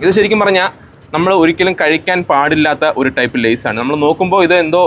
ഇത് ശരിക്കും പറഞ്ഞാൽ നമ്മൾ ഒരിക്കലും കഴിക്കാൻ പാടില്ലാത്ത ഒരു ടൈപ്പ് ലേസാണ് നമ്മൾ നോക്കുമ്പോൾ ഇത് എന്തോ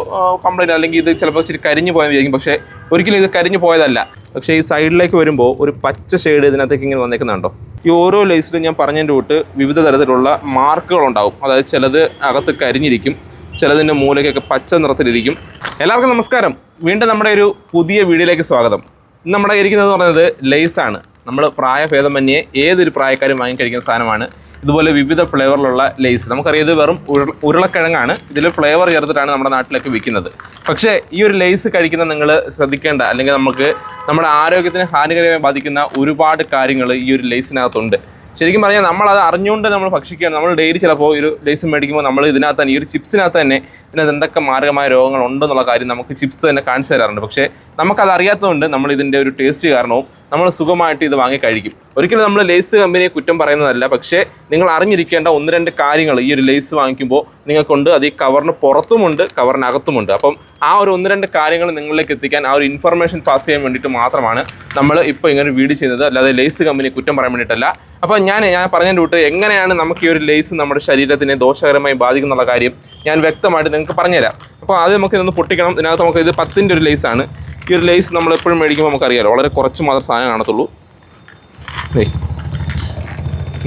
കംപ്ലൈന്റ് അല്ലെങ്കിൽ ഇത് ചിലപ്പോൾ ഇച്ചിരി കരിഞ്ഞു പോയെന്ന് വിചാരിക്കും പക്ഷേ ഒരിക്കലും ഇത് കരിഞ്ഞു പോയതല്ല. പക്ഷേ ഈ സൈഡിലേക്ക് വരുമ്പോൾ ഒരു പച്ച ഷെയ്ഡ് ഇതിനകത്തേക്ക് ഇങ്ങനെ വന്നേക്കുന്നുണ്ടോ? ഈ ഓരോ ലേസിലും ഞാൻ പറഞ്ഞതിന്റെ കൂട്ട് വിവിധ തരത്തിലുള്ള മാർക്കുകൾ മാർക്കുകളുണ്ടാവും അതായത് ചിലത് അകത്ത് കരിഞ്ഞിരിക്കും ചിലതിന്റെ മൂലയ്ക്കൊക്കെ പച്ച നിറത്തിലിരിക്കും. എല്ലാവർക്കും നമസ്കാരം. വീണ്ടും നമ്മുടെ ഒരു പുതിയ വീഡിയോയിലേക്ക് സ്വാഗതം. ഇന്ന് നമ്മുടെ ഇരിക്കുന്നത് പറയുന്നത് ലേസാണ് നമ്മൾ പ്രായഭേദമന്യേ ഏതൊരു പ്രായക്കാരും വാങ്ങി കഴിക്കുന്ന സാധനമാണ്. ഇതുപോലെ വിവിധ ഫ്ലേവറിലുള്ള ലേസ് നമുക്കറിയാം ഇത് വെറും ഉരുള ഉരുളക്കിഴങ്ങാണ്. ഇതിൽ ഫ്ലേവർ ചേർത്തിട്ടാണ് നമ്മുടെ നാട്ടിലൊക്കെ വിൽക്കുന്നത്. പക്ഷേ ഈ ഒരു ലേസ് കഴിക്കുന്ന നിങ്ങൾ ശ്രദ്ധിക്കേണ്ട അല്ലെങ്കിൽ നമുക്ക് നമ്മുടെ ആരോഗ്യത്തിന് ഹാനികരമായി ബാധിക്കുന്ന ഒരുപാട് കാര്യങ്ങൾ ഈ ഒരു ലേസിനകത്തുണ്ട് ശരിക്കും പറഞ്ഞാൽ നമ്മൾ അത് അറിഞ്ഞുകൊണ്ട് നമ്മൾ ഭക്ഷിക്കുകയാണ്. നമ്മൾ ഡെയിലി ചിലപ്പോൾ ഒരു ലേസ് മേടിക്കുമ്പോൾ നമ്മൾ ഇതിനകത്ത് തന്നെ ഈ ഒരു ചിപ്സിനകത്ത് തന്നെ ഇതിനകത്ത് എന്തൊക്കെ മാരകമായ രോഗങ്ങൾ ഉണ്ടെന്നുള്ള കാര്യം നമുക്ക് ചിപ്സ് തന്നെ കാണിച്ചു തരാറുണ്ട്. പക്ഷേ നമുക്കത് അറിയാത്തതുകൊണ്ട് നമ്മൾ ഇതിന്റെ ഒരു ടേസ്റ്റ് കാരണവും നമ്മൾ സുഖമായിട്ട് ഇത് വാങ്ങി കഴിക്കും. ഒരിക്കലും നമ്മൾ ലേസ് കമ്പനിയെ കുറ്റം പറയുന്നതല്ല. പക്ഷേ നിങ്ങൾ അറിഞ്ഞിരിക്കേണ്ട ഒന്ന് രണ്ട് കാര്യങ്ങൾ ഈ ഒരു ലേസ് വാങ്ങിക്കുമ്പോൾ നിങ്ങൾക്കുണ്ട്. അത് ഈ കവറിന് പുറത്തുമുണ്ട് കവറിനകത്തുമുണ്ട്. അപ്പം ആ ഒരു ഒന്ന് രണ്ട് കാര്യങ്ങൾ നിങ്ങളിലേക്ക് എത്തിക്കാൻ ആ ഒരു ഇൻഫർമേഷൻ പാസ് ചെയ്യാൻ വേണ്ടിയിട്ട് മാത്രമാണ് നമ്മൾ ഇപ്പോൾ ഇങ്ങനെ വീട് ചെയ്യുന്നത്. അല്ലാതെ ലേസ് കമ്പനി കുറ്റം പറയാൻ വേണ്ടിയിട്ടല്ല. അപ്പോൾ ഞാൻ ഞാൻ പറഞ്ഞ കൂട്ട് എങ്ങനെയാണ് നമുക്ക് ഈ ഒരു ലേസ് നമ്മുടെ ശരീരത്തിനെ ദോഷകരമായി ബാധിക്കുന്നുള്ള കാര്യം ഞാൻ വ്യക്തമായിട്ട് നിങ്ങൾക്ക് പറഞ്ഞുതരാം. അപ്പോൾ ആദ്യം നമുക്ക് ഇതൊന്ന് പൊട്ടിക്കണം. ഇതിനകത്ത് നമുക്ക് ഇത് പത്തിന്റെ ഒരു ലേസാണ് ഈ ഒരു ലേസ് നമ്മൾ എപ്പോഴും മേടിക്കുമ്പോൾ നമുക്കറിയാലോ വളരെ കുറച്ച് മാത്രം സാധനം കാണത്തുള്ളൂ.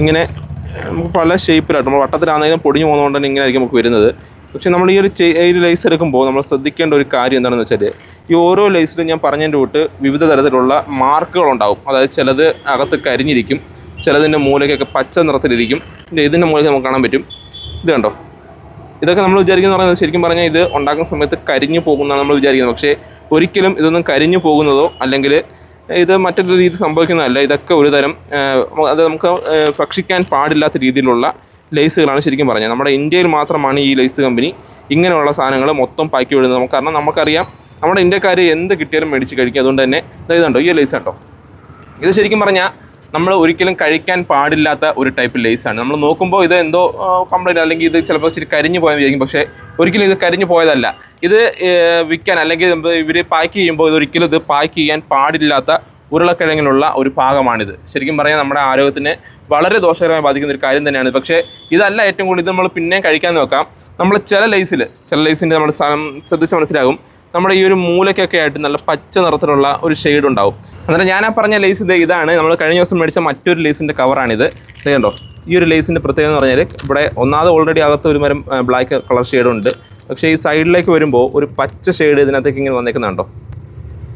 ഇങ്ങനെ നമുക്ക് പല ഷേപ്പിലായിട്ട് നമ്മൾ വട്ടത്തിലാണെങ്കിലും പൊടിഞ്ഞു പോകുന്നതുകൊണ്ട് തന്നെ ഇങ്ങനെ ആയിരിക്കും നമുക്ക് വരുന്നത്. പക്ഷേ നമ്മൾ ഈ ഒരു ഈ ഒരു ലൈസ് എടുക്കുമ്പോൾ നമ്മൾ ശ്രദ്ധിക്കേണ്ട ഒരു കാര്യം എന്താണെന്ന് വെച്ചാൽ ഈ ഓരോ ലൈസിലും ഞാൻ പറഞ്ഞതിന്റെ കൂട്ട് വിവിധ തരത്തിലുള്ള മാർക്കുകളുണ്ടാവും. അതായത് ചിലത് അകത്ത് കരിഞ്ഞിരിക്കും ചിലതിന്റെ മൂലയ്ക്കൊക്കെ പച്ച നിറത്തിലിരിക്കും. ഇത് ഇതിന്റെ മൂലയ്ക്ക് നമുക്ക് കാണാൻ പറ്റും. ഇത് കണ്ടോ? ഇതൊക്കെ നമ്മൾ വിചാരിക്കുന്ന പറയുന്നത് ശരിക്കും പറഞ്ഞാൽ ഇത് ഉണ്ടാക്കുന്ന സമയത്ത് കരിഞ്ഞു പോകുന്നതാണ് നമ്മൾ വിചാരിക്കുന്നത്. പക്ഷേ ഒരിക്കലും ഇതൊന്നും കരിഞ്ഞു പോകുന്നതോ അല്ലെങ്കിൽ ഇത് മറ്റൊരു രീതി സംഭവിക്കുന്നതല്ല. ഇതൊക്കെ ഒരു തരം അത് നമുക്ക് ഭക്ഷിക്കാൻ പാടില്ലാത്ത രീതിയിലുള്ള ലേസുകളാണ് ശരിക്കും പറഞ്ഞത്. നമ്മുടെ ഇന്ത്യയിൽ മാത്രമാണ് ഈ ലേസ് കമ്പനി ഇങ്ങനെയുള്ള സാധനങ്ങൾ മൊത്തം പാക്കി വിടുന്നത് നമുക്ക് കാരണം നമുക്കറിയാം നമ്മുടെ ഇന്ത്യക്കാർ എന്ത് കിട്ടിയാലും മേടിച്ച് കഴിക്കും. അതുകൊണ്ട് തന്നെ ഇതുണ്ടോ ഈ ലേസ് ഉണ്ടോ ഇത് ശരിക്കും പറഞ്ഞാൽ നമ്മൾ ഒരിക്കലും കഴിക്കാൻ പാടില്ലാത്ത ഒരു ടൈപ്പ് ലേസാണ് നമ്മൾ നോക്കുമ്പോൾ ഇത് എന്തോ കംപ്ലൈന്റ് അല്ലെങ്കിൽ ഇത് ചിലപ്പോൾ ഇച്ചിരി കരിഞ്ഞു പോയെന്ന് പക്ഷേ ഒരിക്കലും ഇത് കരിഞ്ഞു പോയതല്ല. ഇത് വിൽക്കാൻ അല്ലെങ്കിൽ ഇവർ പാക്ക് ചെയ്യുമ്പോൾ ഇത് ഒരിക്കലും ഇത് പാക്ക് ചെയ്യാൻ പാടില്ലാത്ത ഉരുളക്കിഴങ്ങിലുള്ള ഒരു ഭാഗമാണിത് ശരിക്കും പറഞ്ഞാൽ നമ്മുടെ ആരോഗ്യത്തിന് വളരെ ദോഷകരമായി ബാധിക്കുന്ന ഒരു കാര്യം തന്നെയാണ് പക്ഷേ ഇതല്ല ഏറ്റവും കൂടുതൽ ഇത് നമ്മൾ പിന്നെയും കഴിക്കാൻ നോക്കാം. നമ്മൾ ചില ലൈസിൽ ചില ലൈസിന്റെ നമ്മൾ ശ്രദ്ധിച്ച് മനസ്സിലാകും. നമ്മുടെ ഈ ഒരു മൂലയ്ക്കൊക്കെ ആയിട്ട് നല്ല പച്ച നിറത്തിലുള്ള ഒരു ഷെയ്ഡ് ഉണ്ടാവും. അന്നേരം ഞാൻ പറഞ്ഞ ലേസ് ഇത് ഇതാണ്. നമ്മൾ കഴിഞ്ഞ ദിവസം മേടിച്ച മറ്റൊരു ലേസിന്റെ കവറാണിത് കണ്ടോ? ഈ ഒരു ലേസിന്റെ പ്രത്യേകത എന്ന് പറഞ്ഞാൽ ഇവിടെ ഒന്നാമത് ഓൾറെഡി അകത്ത് ഒരു മരം ബ്ലാക്ക് കളർ ഷെയ്ഡുണ്ട് പക്ഷേ ഈ സൈഡിലേക്ക് വരുമ്പോൾ ഒരു പച്ച ഷെയ്ഡ് ഇതിനകത്തേക്ക് ഇങ്ങനെ വന്നേക്കുന്നുണ്ടോ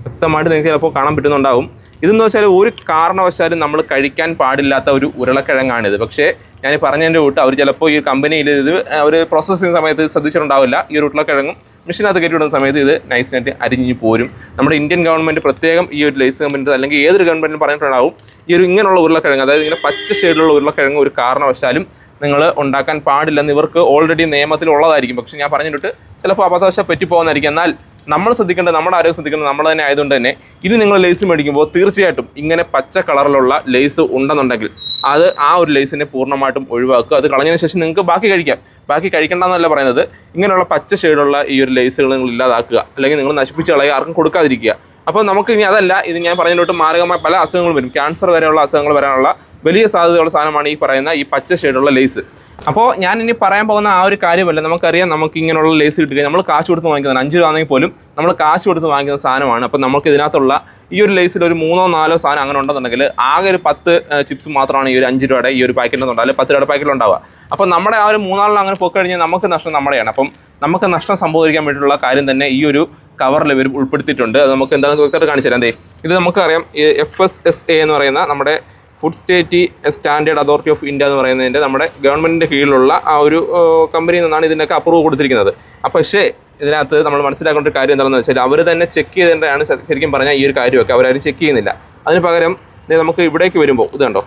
വ്യക്തമായിട്ട് നിങ്ങൾക്ക് ചിലപ്പോൾ കാണാൻ പറ്റുന്നുണ്ടാവും. ഇതെന്ന് വെച്ചാൽ ഒരു കാരണവശാലും നമ്മൾ കഴിക്കാൻ പാടില്ലാത്ത ഒരു ഉരുളക്കിഴങ്ങാണിത്. പക്ഷേ ഞാൻ പറഞ്ഞതിന്റെ കൂട്ട് അവർ ചിലപ്പോൾ ഈ കമ്പനിയിൽ ഇത് അവർ പ്രോസസ്സിങ് സമയത്ത് ശ്രദ്ധിച്ചിട്ടുണ്ടാവില്ല. ഈ ഒരു ഉരുളക്കിഴങ്ങും മെഷീനകത്ത് കയറ്റി വിടുന്ന സമയത്ത് ഇത് നൈസിനായിട്ട് അരിഞ്ഞ് പോരും. നമ്മുടെ ഇന്ത്യൻ ഗവൺമെന്റ് പ്രത്യേകം ഈ ഒരു ലൈസ് കമ്പനി അല്ലെങ്കിൽ ഏതൊരു ഗവൺമെന്റിനും പറഞ്ഞിട്ടുണ്ടാവും. ഈ ഒരു ഇങ്ങനെയുള്ള ഉരുളക്കിഴങ്ങ് അതായത് ഇങ്ങനെ പച്ച ഷെയ്ഡിലുള്ള ഉരുളക്കിഴങ്ങ് ഒരു കാരണവശാലും നിങ്ങൾ ഉണ്ടാക്കാൻ പാടില്ലെന്ന് ഇവർക്ക് ഓൾറെഡി നിയമത്തിലുള്ളതായിരിക്കും പക്ഷേ ഞാൻ പറഞ്ഞിട്ട് ചിലപ്പോൾ അബദ്ധവശ പറ്റിപ്പോകുന്നതായിരിക്കും. എന്നാൽ നമ്മൾ ശ്രദ്ധിക്കേണ്ടത് നമ്മുടെ ആരോഗ്യം ശ്രദ്ധിക്കേണ്ടത് നമ്മൾ തന്നെ ആയതുകൊണ്ട് തന്നെ ഇനി നിങ്ങൾ ലേസ് മേടിക്കുമ്പോൾ തീർച്ചയായിട്ടും ഇങ്ങനെ പച്ച കളറിലുള്ള ലേസ് ഉണ്ടെന്നുണ്ടെങ്കിൽ അത് ആ ഒരു ലേസിനെ പൂർണമായിട്ടും ഒഴിവാക്കുക. അത് കളഞ്ഞതിന് ശേഷം നിങ്ങൾക്ക് ബാക്കി കഴിക്കാം. ബാക്കി കഴിക്കണ്ടെന്നല്ല പറയുന്നത്. ഇങ്ങനെയുള്ള പച്ച ഷെയ്ഡുള്ള ഈ ഒരു ലേസുകൾ നിങ്ങൾ ഇല്ലാതാക്കുക. അല്ലെങ്കിൽ നിങ്ങൾ നശിപ്പിച്ച് കളയുക ആർക്കും കൊടുക്കാതിരിക്കുക. അപ്പോൾ നമുക്ക് ഇനി അതല്ല ഇത് ഞാൻ പറഞ്ഞതിലോട്ട് മാരകമായ പല അസുഖങ്ങളും വരും. ക്യാൻസർ വരെയുള്ള അസുഖങ്ങൾ വരാനുള്ള വലിയ സാധ്യതയുള്ള സാധനമാണ് ഈ പറയുന്ന ഈ പച്ച ഷെയ്ഡുള്ള ലേസ്. അപ്പോൾ ഞാൻ ഇനി പറയാൻ പോകുന്ന ആ ഒരു കാര്യമല്ല. നമുക്കറിയാം നമുക്ക് ഇങ്ങനെയുള്ള ലേസ് കിട്ടുക നമ്മൾ കാശ് കൊടുത്ത് വാങ്ങിക്കുന്നതാണ്. അഞ്ച് രൂപ ആണെങ്കിൽ പോലും നമ്മൾ കാശ് കൊടുത്ത് വാങ്ങിക്കുന്ന സാധനമാണ്. അപ്പോൾ നമുക്ക് ഇതിനകത്തുള്ള ഈ ഒരു ലേസിൽ ഒരു മൂന്നോ നാലോ സാധനം അങ്ങനെ ഉണ്ടെന്നുണ്ടെങ്കിൽ ആകെ ഒരു പത്ത് ചിപ്സ് മാത്രമാണ് ഈ ഒരു അഞ്ച് രൂപയുടെ ഈ ഒരു പാക്കറ്റിനുണ്ടാവുക അല്ലെങ്കിൽ പത്ത് രൂപയുടെ പാക്കറ്റിൽ ഉണ്ടാവുക. അപ്പോൾ നമ്മുടെ ആ ഒരു മൂന്നാളിൽ അങ്ങനെ പോയി കഴിഞ്ഞാൽ നമുക്ക് നഷ്ടം നമ്മുടെയാണ്. അപ്പം നമുക്ക് നഷ്ടം സംഭവിക്കാൻ വേണ്ടിയിട്ടുള്ള കാര്യം തന്നെ ഈ ഒരു കവറിൽ ഇവർ ഉൾപ്പെടുത്തിയിട്ടുണ്ട്. അത് നമുക്ക് എന്താണെന്ന് വ്യക്തമായിട്ട് കാണിച്ചു തരാം. ഇത് നമുക്കറിയാം എഫ് എസ് എസ് എ എന്ന് പറയുന്ന നമ്മുടെ food state standard authority of India എന്ന് പറയുന്നതിന്റെ നമ്മുടെ ഗവൺമെന്റിന്റെ കീഴിലുള്ള ആ ഒരു കമ്പനിയിൽ നിന്നാണ് ഇതിന്റെയൊക്കെ അപ്രൂവ് കൊടുത്തിരിക്കുന്നത്. അപ്പോൾ പക്ഷേ ഇതിനകത്ത് നമ്മൾ മനസ്സിലാക്കേണ്ട ഒരു കാര്യം എന്താണെന്ന് വെച്ചാൽ അവർ തന്നെ ചെക്ക് ചെയ്തേണ്ടതാണ് ശരിക്കും പറഞ്ഞാൽ ഈ ഒരു കാര്യമൊക്കെ അവരാരും ചെക്ക് ചെയ്യുന്നില്ല. അതിന് പകരം നമുക്ക് ഇവിടേക്ക് വരുമ്പോൾ ഇത് കണ്ടോ?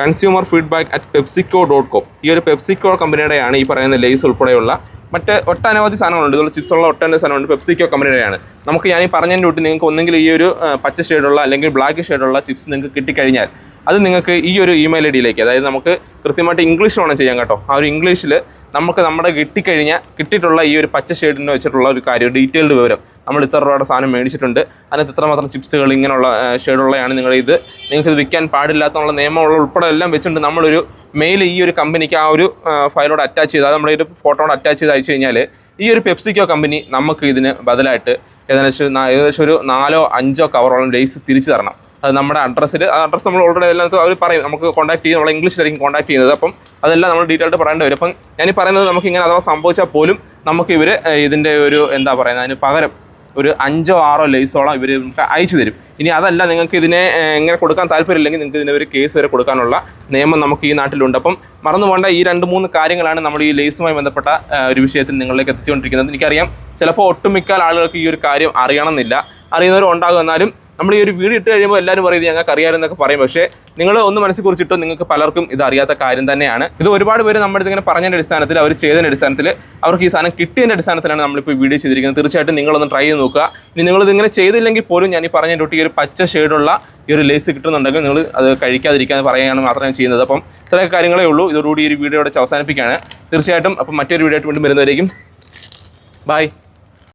Consumer feedback at PepsiCo dot com ഈ ഒരു പെപ്സിക്കോ കമ്പനിയുടെയാണ് ഈ പറയുന്ന ലേസ് ഉൾപ്പെടെയുള്ള മറ്റ് ഒട്ടനവധി സാധനങ്ങളുണ്ട്. ഇതുപോലെ ചിപ്സുള്ള ഒട്ടനവധി സാധനമുണ്ട് പെപ്സിക്കോ കമ്പനിയുടെയാണ് നമുക്ക് ഞാൻ ഈ പറഞ്ഞതിന്റെ നിങ്ങൾക്ക് ഒന്നെങ്കിൽ ഈ ഒരു പച്ച ഷെയ്ഡുള്ള അല്ലെങ്കിൽ ബ്ലാക്ക് ഷെയ്ഡുള്ള ചിപ്സ് നിങ്ങൾക്ക് കിട്ടിക്കഴിഞ്ഞാൽ അത് നിങ്ങൾക്ക് ഈ ഒരു ഇമെയിൽ ഐ ഡിയിലേക്ക് അതായത് നമുക്ക് കൃത്യമായിട്ട് ഇംഗ്ലീഷ് വേണം ചെയ്യാൻ കേട്ടോ. ആ ഒരു ഇംഗ്ലീഷിൽ നമുക്ക് നമ്മുടെ കിട്ടിക്കഴിഞ്ഞാൽ കിട്ടിയിട്ടുള്ള ഈ ഒരു പച്ച ഷെയ്ഡിന് വെച്ചിട്ടുള്ള ഒരു കാര്യം ഡീറ്റെയിൽഡ് വിവരം നമ്മൾ ഇത്ര രൂപയുടെ സാധനം മേടിച്ചിട്ടുണ്ട്. അതിനകത്ത് ഇത്രമാത്രം ചിപ്സുകൾ ഇങ്ങനെയുള്ള ഷെയ്ഡുള്ളതാണ് നിങ്ങൾ ഇത്. നിങ്ങൾക്ക് ഇത് വിൽക്കാൻ പാടില്ലാത്തുള്ള നിയമമുള്ള ഉൾപ്പെടെ എല്ലാം വെച്ചിട്ടുണ്ട്. നമ്മളൊരു മെയിൽ ഈ ഒരു കമ്പനിക്ക് ആ ഒരു ഫയലോട് അറ്റാച്ച് ചെയ്ത് അത് നമ്മുടെ ഒരു ഫോട്ടോയോട് അറ്റാച്ച് ചെയ്ത് അയച്ചു കഴിഞ്ഞാൽ ഈ ഒരു പെപ്സിക്കോ കമ്പനി നമുക്ക് ഇതിന് ബദലായിട്ട് ഏകദേശം ഏകദേശം ഒരു നാലോ അഞ്ചോ കവറോളം ലേസ് തിരിച്ചു തരണം. അത് നമ്മുടെ അഡ്രസ്സിൽ ആ അഡ്രസ്സ് നമ്മൾ ഓൾറെഡി എല്ലാം അവർ പറയും. നമുക്ക് കോൺടാക്ട് ചെയ്യും നമ്മൾ ഇംഗ്ലീഷിലായിരിക്കും കോൺടാക്ട് ചെയ്യുന്നത്. അപ്പം അതെല്ലാം നമ്മൾ ഡീറ്റെയിൽ ആയിട്ട് പറയേണ്ടി വരും. അപ്പം ഞാൻ പറയുന്നത് നമുക്ക് ഇങ്ങനെ അഥവാ സംഭവിച്ചാൽ പോലും നമുക്ക് ഇവർ ഇതിന്റെ ഒരു എന്താ പറയുന്നത് അതിന് പകരം ഒരു അഞ്ചോ ആറോ ലേസോളം ഇവർ നമുക്ക് അയച്ചു തരും. ഇനി അതല്ല നിങ്ങൾക്ക് ഇതിനെ എങ്ങനെ കൊടുക്കാൻ താല്പര്യമില്ലെങ്കിൽ നിങ്ങൾക്ക് ഇതിനെ ഒരു കേസ് വരെ കൊടുക്കാനുള്ള നിയമം നമുക്ക് ഈ നാട്ടിലുണ്ട്. അപ്പം മറന്നു പോകേണ്ട ഈ രണ്ട് മൂന്ന് കാര്യങ്ങളാണ് നമ്മൾ ഈ ലേസുമായി ബന്ധപ്പെട്ട ഒരു വിഷയത്തിൽ നിങ്ങളിലേക്ക് എത്തിച്ചുകൊണ്ടിരിക്കുന്നത്. എനിക്കറിയാം ചിലപ്പോൾ ഒട്ടുമിക്ക ആളുകൾക്ക് ഈ ഒരു കാര്യം അറിയണമെന്നില്ല. അറിയുന്നവരും ഉണ്ടാകും. എന്നാലും നമ്മൾ ഈ ഒരു വീഡിയോ ഇട്ട് കഴിയുമ്പോൾ എല്ലാവരും പറയും ഇത് ഞങ്ങൾക്ക് അറിയാമെന്നൊക്കെ പറയും. പക്ഷേ നിങ്ങൾ ഒന്ന് മനസ്സിൽ കുറിച്ചിട്ട് നിങ്ങൾക്ക് പലർക്കും ഇത് അറിയാത്ത കാര്യം തന്നെയാണ്. ഇത് ഒരുപാട് പേര് നമ്മുടെ ഇതിങ്ങനെ പറഞ്ഞതിന്റെ അടിസ്ഥാനത്തിൽ അവർ ചെയ്തതിന്റെ അടിസ്ഥാനത്തിൽ അവർക്ക് ഈ സാധനം കിട്ടിയതിന്റെ അടിസ്ഥാനത്തിലാണ് നമ്മളിപ്പോൾ വീഡിയോ ചെയ്തിരിക്കുന്നത്. തീർച്ചയായിട്ടും നിങ്ങളൊന്ന് ട്രൈ ചെയ്ത് നോക്കുക. ഇനി നിങ്ങളിത് ഇങ്ങനെ ചെയ്തില്ലെങ്കിൽ പോലും ഞാൻ ഈ പറഞ്ഞ തൊട്ട് ഈ ഒരു പച്ച ഷെയ്ഡുള്ള ഈ ഒരു ലേസ് കിട്ടുന്നുണ്ടെങ്കിൽ നിങ്ങൾ അത് കഴിക്കാതിരിക്കാൻ പറയുകയാണ് മാത്രമേ ചെയ്യുന്നത്. അപ്പം ഇത്രയൊക്കെ കാര്യങ്ങളേ ഉള്ളൂ. ഇതോടുകൂടി ഈ ഒരു വീഡിയോ ഇവിടെ അവസാനിപ്പിക്കുകയാണ്. തീർച്ചയായിട്ടും അപ്പം മറ്റൊരു വീഡിയോ ആയിട്ട് വീണ്ടും വരുന്നവരേക്കും. ബൈ